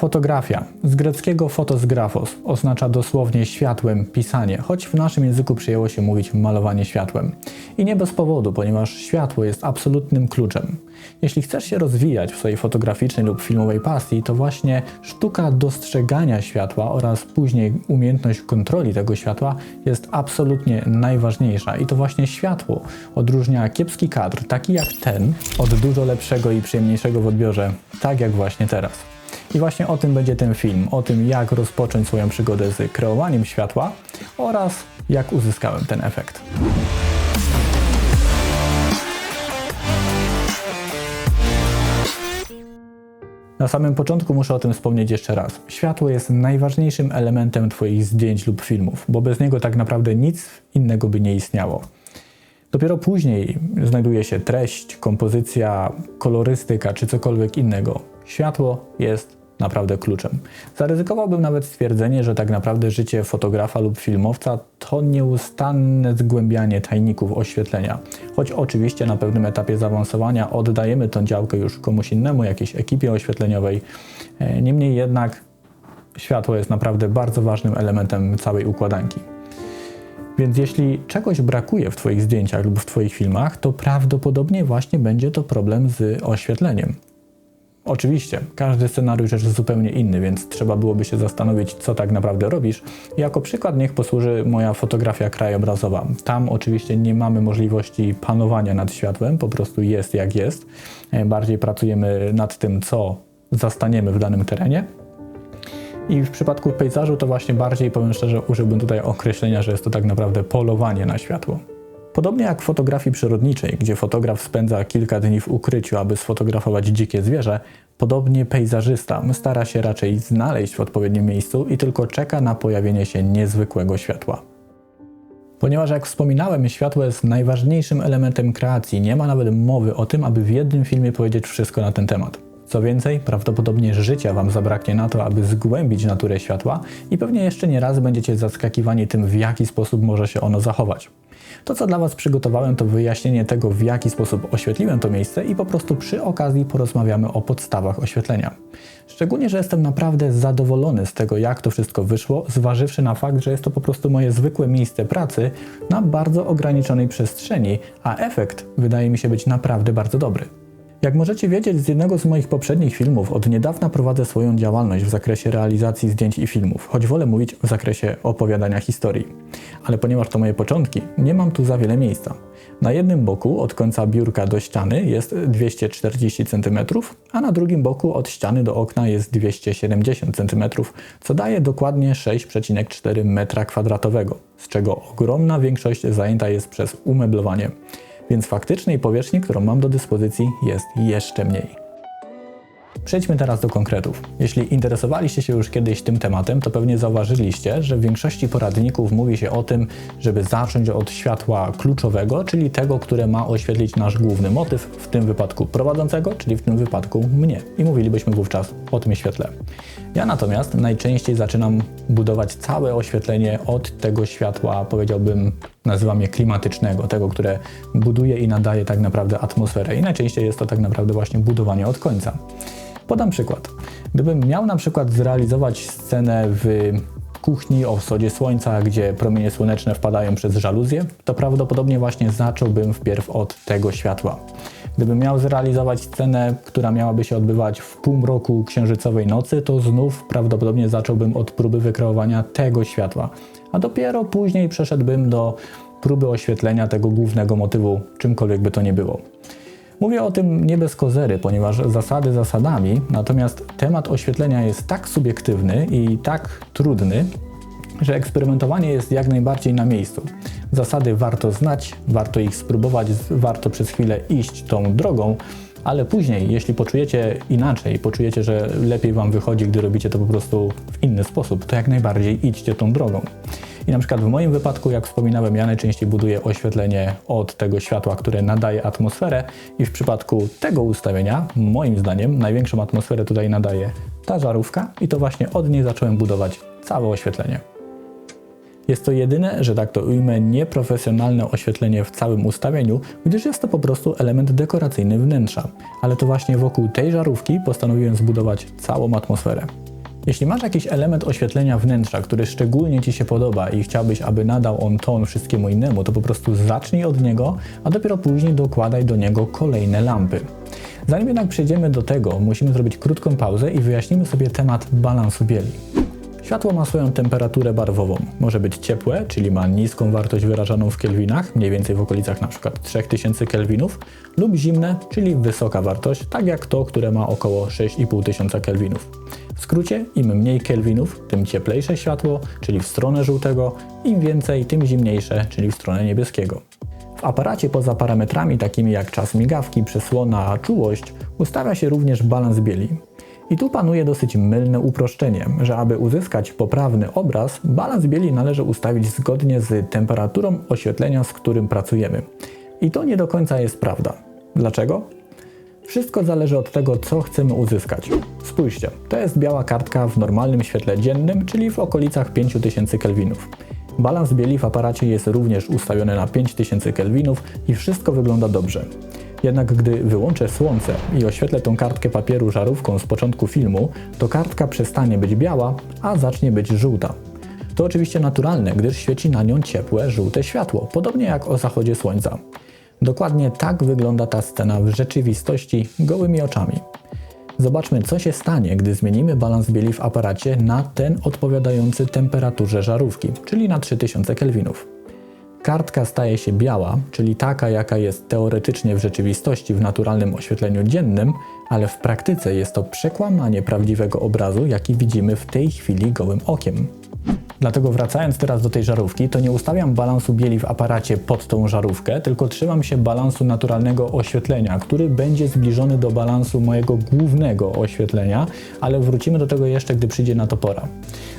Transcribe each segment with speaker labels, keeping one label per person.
Speaker 1: Fotografia. Z greckiego fotos grafos oznacza dosłownie światłem pisanie, choć w naszym języku przyjęło się mówić malowanie światłem. I nie bez powodu, ponieważ światło jest absolutnym kluczem. Jeśli chcesz się rozwijać w swojej fotograficznej lub filmowej pasji, to właśnie sztuka dostrzegania światła oraz później umiejętność kontroli tego światła jest absolutnie najważniejsza. I to właśnie światło odróżnia kiepski kadr, taki jak ten, od dużo lepszego i przyjemniejszego w odbiorze, tak jak właśnie teraz. I właśnie o tym będzie ten film, o tym jak rozpocząć swoją przygodę z kreowaniem światła oraz jak uzyskałem ten efekt. Na samym początku muszę o tym wspomnieć jeszcze raz. Światło jest najważniejszym elementem Twoich zdjęć lub filmów, bo bez niego tak naprawdę nic innego by nie istniało. Dopiero później znajduje się treść, kompozycja, kolorystyka czy cokolwiek innego. Światło jest naprawdę kluczem. Zaryzykowałbym nawet stwierdzenie, że tak naprawdę życie fotografa lub filmowca to nieustanne zgłębianie tajników oświetlenia. Choć oczywiście na pewnym etapie zaawansowania oddajemy tą działkę już komuś innemu, jakiejś ekipie oświetleniowej. E, Niemniej jednak światło jest naprawdę bardzo ważnym elementem całej układanki. Więc jeśli czegoś brakuje w Twoich zdjęciach lub w Twoich filmach, to prawdopodobnie właśnie będzie to problem z oświetleniem. Oczywiście, każdy scenariusz jest zupełnie inny, więc trzeba byłoby się zastanowić, co tak naprawdę robisz. Jako przykład niech posłuży moja fotografia krajobrazowa. Tam oczywiście nie mamy możliwości panowania nad światłem, po prostu jest jak jest. E, Bardziej pracujemy nad tym, co zastaniemy w danym terenie. I w przypadku pejzażu to właśnie bardziej, powiem szczerze, użyłbym tutaj określenia, że jest to tak naprawdę polowanie na światło. Podobnie jak w fotografii przyrodniczej, gdzie fotograf spędza kilka dni w ukryciu, aby sfotografować dzikie zwierzę, podobnie pejzażysta stara się raczej znaleźć w odpowiednim miejscu i tylko czeka na pojawienie się niezwykłego światła. Ponieważ jak wspominałem, światło jest najważniejszym elementem kreacji, nie ma nawet mowy o tym, aby w jednym filmie powiedzieć wszystko na ten temat. Co więcej, prawdopodobnie życia Wam zabraknie na to, aby zgłębić naturę światła i pewnie jeszcze nie raz będziecie zaskakiwani tym, w jaki sposób może się ono zachować. To, co dla Was przygotowałem, to wyjaśnienie tego, w jaki sposób oświetliłem to miejsce i po prostu przy okazji porozmawiamy o podstawach oświetlenia. Szczególnie, że jestem naprawdę zadowolony z tego, jak to wszystko wyszło, zważywszy na fakt, że jest to po prostu moje zwykłe miejsce pracy na bardzo ograniczonej przestrzeni, a efekt wydaje mi się być naprawdę bardzo dobry. Jak możecie wiedzieć z jednego z moich poprzednich filmów, od niedawna prowadzę swoją działalność w zakresie realizacji zdjęć i filmów, choć wolę mówić w zakresie opowiadania historii. Ale ponieważ to moje początki, nie mam tu za wiele miejsca. Na jednym boku od końca biurka do ściany jest 240 cm, a na drugim boku od ściany do okna jest 270 cm, co daje dokładnie 6,4 m2, z czego ogromna większość zajęta jest przez umeblowanie więc faktycznej powierzchni, którą mam do dyspozycji, jest jeszcze mniej. Przejdźmy teraz do konkretów. Jeśli interesowaliście się już kiedyś tym tematem, to pewnie zauważyliście, że w większości poradników mówi się o tym, żeby zacząć od światła kluczowego, czyli tego, które ma oświetlić nasz główny motyw, w tym wypadku prowadzącego, czyli w tym wypadku mnie. I mówilibyśmy wówczas o tym świetle. Ja natomiast najczęściej zaczynam budować całe oświetlenie od tego światła, powiedziałbym, nazywam je klimatycznego, tego, które buduje i nadaje tak naprawdę atmosferę. I najczęściej jest to tak naprawdę właśnie budowanie od końca. Podam przykład. Gdybym miał na przykład zrealizować scenę w kuchni o wschodzie słońca, gdzie promienie słoneczne wpadają przez żaluzję, to prawdopodobnie właśnie zacząłbym wpierw od tego światła. Gdybym miał zrealizować scenę, która miałaby się odbywać w półmroku księżycowej nocy, to znów prawdopodobnie zacząłbym od próby wykreowania tego światła, a dopiero później przeszedłbym do próby oświetlenia tego głównego motywu, czymkolwiek by to nie było. Mówię o tym nie bez kozery, ponieważ zasady zasadami, natomiast temat oświetlenia jest tak subiektywny i tak trudny, że eksperymentowanie jest jak najbardziej na miejscu. Zasady warto znać, warto ich spróbować, warto przez chwilę iść tą drogą, ale później, jeśli poczujecie inaczej, poczujecie, że lepiej Wam wychodzi, gdy robicie to po prostu w inny sposób, to jak najbardziej idźcie tą drogą. I na przykład w moim wypadku, jak wspominałem, ja najczęściej buduję oświetlenie od tego światła, które nadaje atmosferę i w przypadku tego ustawienia, moim zdaniem, największą atmosferę tutaj nadaje ta żarówka i to właśnie od niej zacząłem budować całe oświetlenie. Jest to jedyne, że tak to ujmę, nieprofesjonalne oświetlenie w całym ustawieniu, gdyż jest to po prostu element dekoracyjny wnętrza. Ale to właśnie wokół tej żarówki postanowiłem zbudować całą atmosferę. Jeśli masz jakiś element oświetlenia wnętrza, który szczególnie Ci się podoba i chciałbyś, aby nadał on ton wszystkiemu innemu, to po prostu zacznij od niego, a dopiero później dokładaj do niego kolejne lampy. Zanim jednak przejdziemy do tego, musimy zrobić krótką pauzę i wyjaśnimy sobie temat balansu bieli. Światło ma swoją temperaturę barwową. Może być ciepłe, czyli ma niską wartość wyrażaną w kelwinach, mniej więcej w okolicach np. 3000 kelwinów, lub zimne, czyli wysoka wartość, tak jak to, które ma około 6500 kelwinów. W skrócie, im mniej kelwinów, tym cieplejsze światło, czyli w stronę żółtego, im więcej, tym zimniejsze, czyli w stronę niebieskiego. W aparacie poza parametrami takimi jak czas migawki, przesłona, czułość ustawia się również balans bieli. I tu panuje dosyć mylne uproszczenie, że aby uzyskać poprawny obraz, balans bieli należy ustawić zgodnie z temperaturą oświetlenia, z którym pracujemy. I to nie do końca jest prawda. Dlaczego? Wszystko zależy od tego, co chcemy uzyskać. Spójrzcie, to jest biała kartka w normalnym świetle dziennym, czyli w okolicach 5000 kelwinów. Balans bieli w aparacie jest również ustawiony na 5000 kelwinów i wszystko wygląda dobrze. Jednak gdy wyłączę słońce i oświetlę tą kartkę papieru żarówką z początku filmu, to kartka przestanie być biała, a zacznie być żółta. To oczywiście naturalne, gdyż świeci na nią ciepłe, żółte światło, podobnie jak o zachodzie słońca. Dokładnie tak wygląda ta scena w rzeczywistości gołymi oczami. Zobaczmy, co się stanie, gdy zmienimy balans bieli w aparacie na ten odpowiadający temperaturze żarówki, czyli na 3000 kelwinów. Kartka staje się biała, czyli taka, jaka jest teoretycznie w rzeczywistości w naturalnym oświetleniu dziennym, ale w praktyce jest to przekłamanie prawdziwego obrazu, jaki widzimy w tej chwili gołym okiem. Dlatego wracając teraz do tej żarówki, to nie ustawiam balansu bieli w aparacie pod tą żarówkę, tylko trzymam się balansu naturalnego oświetlenia, który będzie zbliżony do balansu mojego głównego oświetlenia, ale wrócimy do tego jeszcze, gdy przyjdzie na to pora.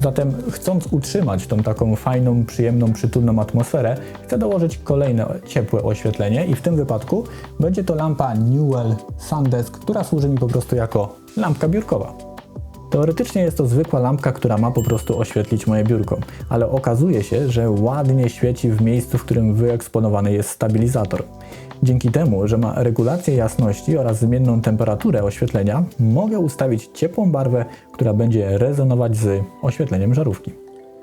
Speaker 1: Zatem chcąc utrzymać tą taką fajną, przyjemną, przytulną atmosferę, chcę dołożyć kolejne ciepłe oświetlenie i w tym wypadku będzie to lampa Newell Sundesk, która służy mi po prostu jako lampka biurkowa. Teoretycznie jest to zwykła lampka, która ma po prostu oświetlić moje biurko, ale okazuje się, że ładnie świeci w miejscu, w którym wyeksponowany jest stabilizator. Dzięki temu, że ma regulację jasności oraz zmienną temperaturę oświetlenia, mogę ustawić ciepłą barwę, która będzie rezonować z oświetleniem żarówki.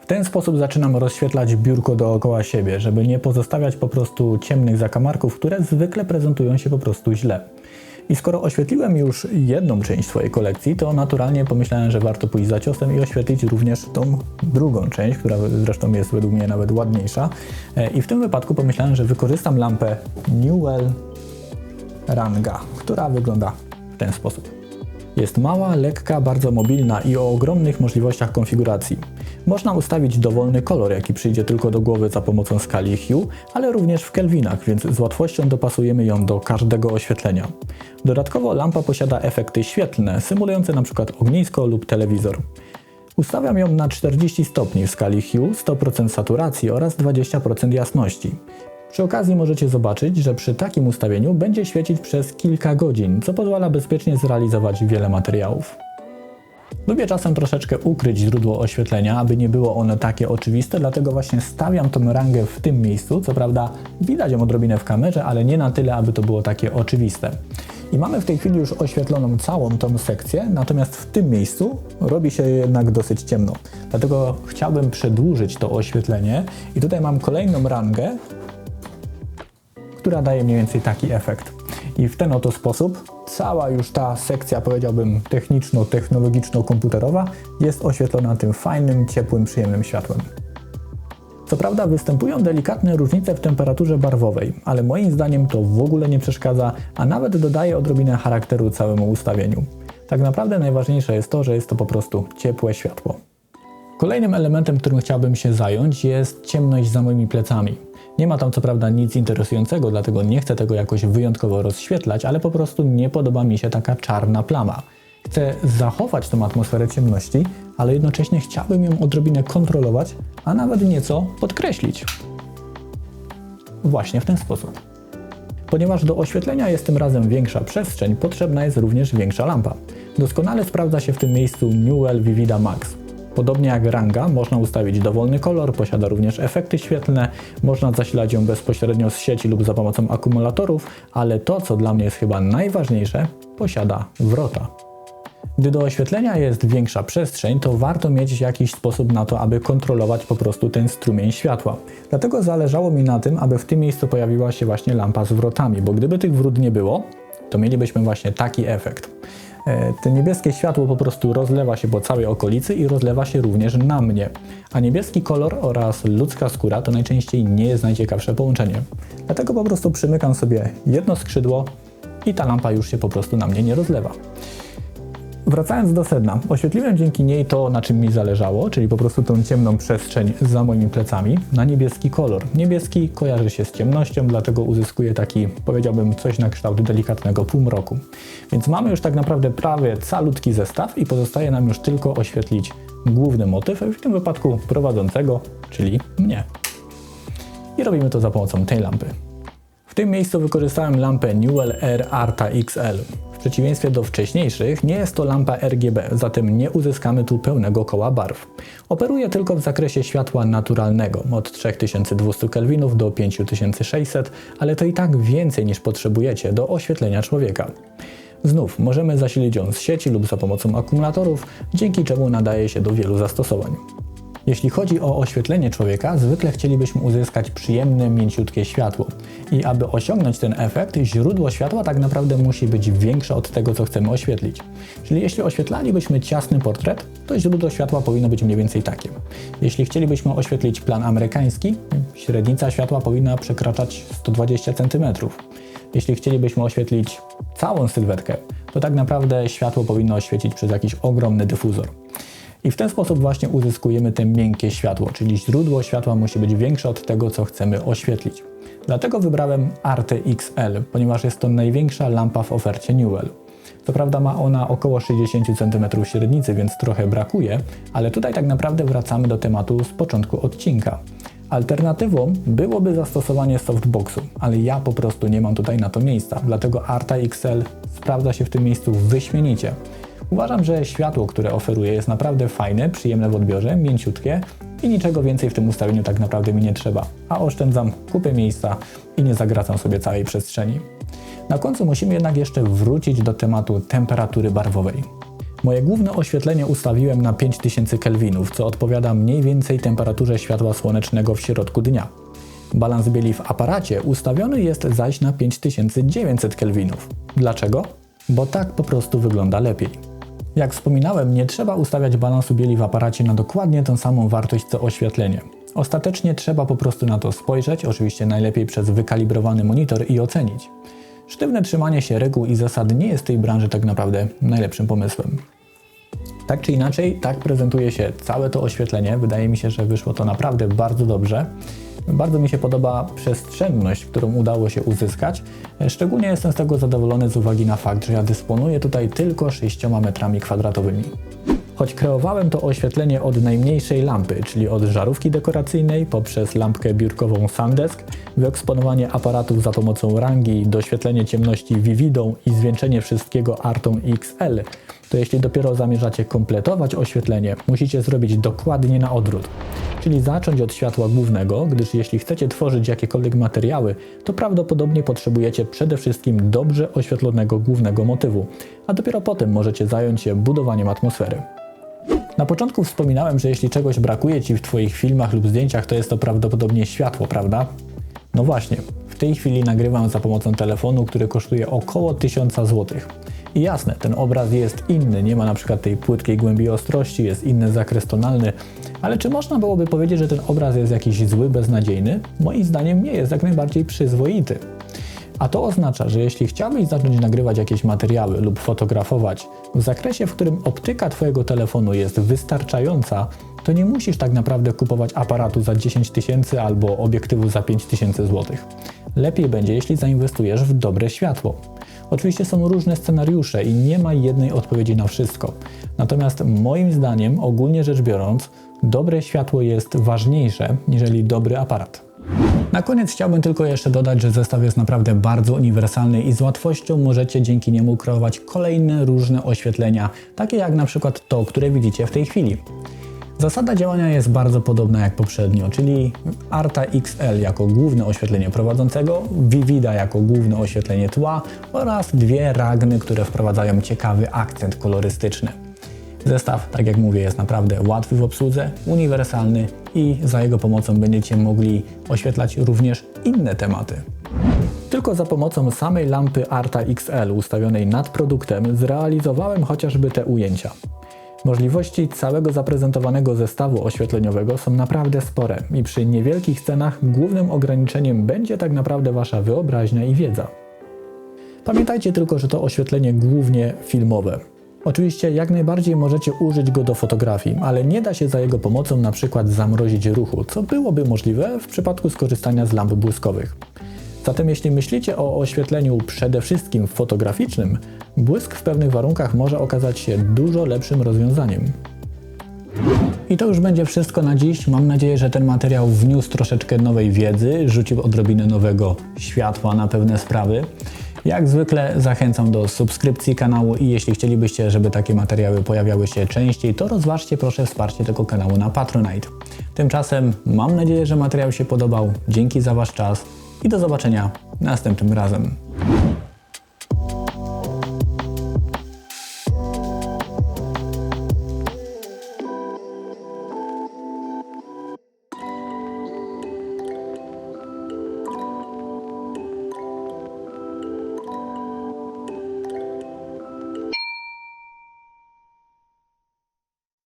Speaker 1: W ten sposób zaczynam rozświetlać biurko dookoła siebie, żeby nie pozostawiać po prostu ciemnych zakamarków, które zwykle prezentują się po prostu źle. I skoro oświetliłem już jedną część swojej kolekcji, to naturalnie pomyślałem, że warto pójść za ciosem i oświetlić również tą drugą część, która zresztą jest według mnie nawet ładniejsza. E, I w tym wypadku pomyślałem, że wykorzystam lampę Newell Ranga, która wygląda w ten sposób. Jest mała, lekka, bardzo mobilna i o ogromnych możliwościach konfiguracji. Można ustawić dowolny kolor, jaki przyjdzie tylko do głowy za pomocą skali Hue, ale również w kelwinach, więc z łatwością dopasujemy ją do każdego oświetlenia. Dodatkowo lampa posiada efekty świetlne, symulujące np. ognisko lub telewizor. Ustawiam ją na 40 stopni w skali Hue, 100% saturacji oraz 20% jasności. Przy okazji możecie zobaczyć, że przy takim ustawieniu będzie świecić przez kilka godzin, co pozwala bezpiecznie zrealizować wiele materiałów. Lubię czasem troszeczkę ukryć źródło oświetlenia, aby nie było one takie oczywiste, dlatego właśnie stawiam tą rangę w tym miejscu. Co prawda widać ją odrobinę w kamerze, ale nie na tyle, aby to było takie oczywiste. I mamy w tej chwili już oświetloną całą tą sekcję, natomiast w tym miejscu robi się jednak dosyć ciemno. Dlatego chciałbym przedłużyć to oświetlenie i tutaj mam kolejną rangę, która daje mniej więcej taki efekt. I w ten oto sposób cała już ta sekcja, powiedziałbym, techniczno-technologiczno-komputerowa jest oświetlona tym fajnym, ciepłym, przyjemnym światłem. Co prawda występują delikatne różnice w temperaturze barwowej, ale moim zdaniem to w ogóle nie przeszkadza, a nawet dodaje odrobinę charakteru całemu ustawieniu. Tak naprawdę najważniejsze jest to, że jest to po prostu ciepłe światło. Kolejnym elementem, którym chciałbym się zająć jest ciemność za moimi plecami. Nie ma tam co prawda nic interesującego, dlatego nie chcę tego jakoś wyjątkowo rozświetlać, ale po prostu nie podoba mi się taka czarna plama. Chcę zachować tą atmosferę ciemności, ale jednocześnie chciałbym ją odrobinę kontrolować, a nawet nieco podkreślić. Właśnie w ten sposób. Ponieważ do oświetlenia jest tym razem większa przestrzeń, potrzebna jest również większa lampa. Doskonale sprawdza się w tym miejscu Newell Vivida Max. Podobnie jak ranga, można ustawić dowolny kolor, posiada również efekty świetlne, można zasilać ją bezpośrednio z sieci lub za pomocą akumulatorów, ale to, co dla mnie jest chyba najważniejsze, posiada wrota. Gdy do oświetlenia jest większa przestrzeń, to warto mieć jakiś sposób na to, aby kontrolować po prostu ten strumień światła. Dlatego zależało mi na tym, aby w tym miejscu pojawiła się właśnie lampa z wrotami, bo gdyby tych wrót nie było, to mielibyśmy właśnie taki efekt. E, To niebieskie światło po prostu rozlewa się po całej okolicy i rozlewa się również na mnie. A niebieski kolor oraz ludzka skóra to najczęściej nie jest najciekawsze połączenie. Dlatego po prostu przymykam sobie jedno skrzydło i ta lampa już się po prostu na mnie nie rozlewa. Wracając do sedna, oświetliłem dzięki niej to, na czym mi zależało, czyli po prostu tą ciemną przestrzeń za moimi plecami, na niebieski kolor. Niebieski kojarzy się z ciemnością, dlatego uzyskuje taki, powiedziałbym, coś na kształt delikatnego półmroku. Więc mamy już tak naprawdę prawie calutki zestaw i pozostaje nam już tylko oświetlić główny motyw, w tym wypadku prowadzącego, czyli mnie. I robimy to za pomocą tej lampy. W tym miejscu wykorzystałem lampę Newell R Arta XL. Przeciwieństwie do wcześniejszych, nie jest to lampa RGB, zatem nie uzyskamy tu pełnego koła barw. Operuje tylko w zakresie światła naturalnego, od 3200 kelwinów do 5600, ale to i tak więcej niż potrzebujecie do oświetlenia człowieka. Znów możemy zasilić ją z sieci lub za pomocą akumulatorów, dzięki czemu nadaje się do wielu zastosowań. Jeśli chodzi o oświetlenie człowieka, zwykle chcielibyśmy uzyskać przyjemne, mięciutkie światło. I aby osiągnąć ten efekt, źródło światła tak naprawdę musi być większe od tego, co chcemy oświetlić. Czyli jeśli oświetlalibyśmy ciasny portret, to źródło światła powinno być mniej więcej takie. Jeśli chcielibyśmy oświetlić plan amerykański, średnica światła powinna przekraczać 120 cm. Jeśli chcielibyśmy oświetlić całą sylwetkę, to tak naprawdę światło powinno oświecić przez jakiś ogromny dyfuzor. I w ten sposób właśnie uzyskujemy te miękkie światło, czyli źródło światła musi być większe od tego, co chcemy oświetlić. Dlatego wybrałem Arte XL, ponieważ jest to największa lampa w ofercie Newell. Co prawda ma ona około 60 cm średnicy, więc trochę brakuje, ale tutaj tak naprawdę wracamy do tematu z początku odcinka. Alternatywą byłoby zastosowanie softboxu, ale ja po prostu nie mam tutaj na to miejsca, dlatego Arta XL sprawdza się w tym miejscu wyśmienicie. Uważam, że światło, które oferuje jest naprawdę fajne, przyjemne w odbiorze, mięciutkie i niczego więcej w tym ustawieniu tak naprawdę mi nie trzeba, a oszczędzam kupę miejsca i nie zagracam sobie całej przestrzeni. Na końcu musimy jednak jeszcze wrócić do tematu temperatury barwowej. Moje główne oświetlenie ustawiłem na 5000 kelwinów, co odpowiada mniej więcej temperaturze światła słonecznego w środku dnia. Balans bieli w aparacie ustawiony jest zaś na 5900 kelwinów. Dlaczego? Bo tak po prostu wygląda lepiej. Jak wspominałem, nie trzeba ustawiać balansu bieli w aparacie na dokładnie tę samą wartość co oświetlenie. Ostatecznie trzeba po prostu na to spojrzeć, oczywiście najlepiej przez wykalibrowany monitor i ocenić. Sztywne trzymanie się reguł i zasad nie jest w tej branży tak naprawdę najlepszym pomysłem. Tak czy inaczej, tak prezentuje się całe to oświetlenie. Wydaje mi się, że wyszło to naprawdę bardzo dobrze. Bardzo mi się podoba przestrzenność, którą udało się uzyskać. Szczególnie jestem z tego zadowolony z uwagi na fakt, że ja dysponuję tutaj tylko 6 metrami kwadratowymi. Choć kreowałem to oświetlenie od najmniejszej lampy, czyli od żarówki dekoracyjnej poprzez lampkę biurkową Sandesk, wyeksponowanie aparatów za pomocą rangi, doświetlenie ciemności Vividą i zwieńczenie wszystkiego Artą XL, to jeśli dopiero zamierzacie kompletować oświetlenie, musicie zrobić dokładnie na odwrót. Czyli zacząć od światła głównego, gdyż jeśli chcecie tworzyć jakiekolwiek materiały, to prawdopodobnie potrzebujecie przede wszystkim dobrze oświetlonego głównego motywu, a dopiero potem możecie zająć się budowaniem atmosfery. Na początku wspominałem, że jeśli czegoś brakuje Ci w Twoich filmach lub zdjęciach, to jest to prawdopodobnie światło, prawda? No właśnie, w tej chwili nagrywam za pomocą telefonu, który kosztuje około 1000 zł. I jasne, ten obraz jest inny, nie ma na przykład tej płytkiej głębi ostrości, jest inny zakres tonalny, ale czy można byłoby powiedzieć, że ten obraz jest jakiś zły, beznadziejny? Moim zdaniem nie jest jak najbardziej przyzwoity. A to oznacza, że jeśli chciałbyś zacząć nagrywać jakieś materiały lub fotografować w zakresie, w którym optyka Twojego telefonu jest wystarczająca, to nie musisz tak naprawdę kupować aparatu za 10 tysięcy albo obiektywu za 5 tysięcy złotych. Lepiej będzie, jeśli zainwestujesz w dobre światło. Oczywiście są różne scenariusze i nie ma jednej odpowiedzi na wszystko. Natomiast moim zdaniem, ogólnie rzecz biorąc, dobre światło jest ważniejsze niżeli dobry aparat. Na koniec chciałbym tylko jeszcze dodać, że zestaw jest naprawdę bardzo uniwersalny i z łatwością możecie dzięki niemu kreować kolejne różne oświetlenia, takie jak na przykład to, które widzicie w tej chwili. Zasada działania jest bardzo podobna jak poprzednio, czyli Arta XL jako główne oświetlenie prowadzącego, Vivida jako główne oświetlenie tła oraz dwie ragny, które wprowadzają ciekawy akcent kolorystyczny. Zestaw, tak jak mówię, jest naprawdę łatwy w obsłudze, uniwersalny i za jego pomocą będziecie mogli oświetlać również inne tematy. Tylko za pomocą samej lampy Arta XL ustawionej nad produktem zrealizowałem chociażby te ujęcia. Możliwości całego zaprezentowanego zestawu oświetleniowego są naprawdę spore i przy niewielkich cenach głównym ograniczeniem będzie tak naprawdę Wasza wyobraźnia i wiedza. Pamiętajcie tylko, że to oświetlenie głównie filmowe. Oczywiście jak najbardziej możecie użyć go do fotografii, ale nie da się za jego pomocą na przykład zamrozić ruchu, co byłoby możliwe w przypadku skorzystania z lamp błyskowych. Zatem jeśli myślicie o oświetleniu przede wszystkim fotograficznym, błysk w pewnych warunkach może okazać się dużo lepszym rozwiązaniem. I to już będzie wszystko na dziś. Mam nadzieję, że ten materiał wniósł troszeczkę nowej wiedzy, rzucił odrobinę nowego światła na pewne sprawy. Jak zwykle zachęcam do subskrypcji kanału i jeśli chcielibyście, żeby takie materiały pojawiały się częściej, to rozważcie proszę wsparcie tego kanału na Patronite. Tymczasem mam nadzieję, że materiał się podobał. Dzięki za Wasz czas i do zobaczenia następnym razem.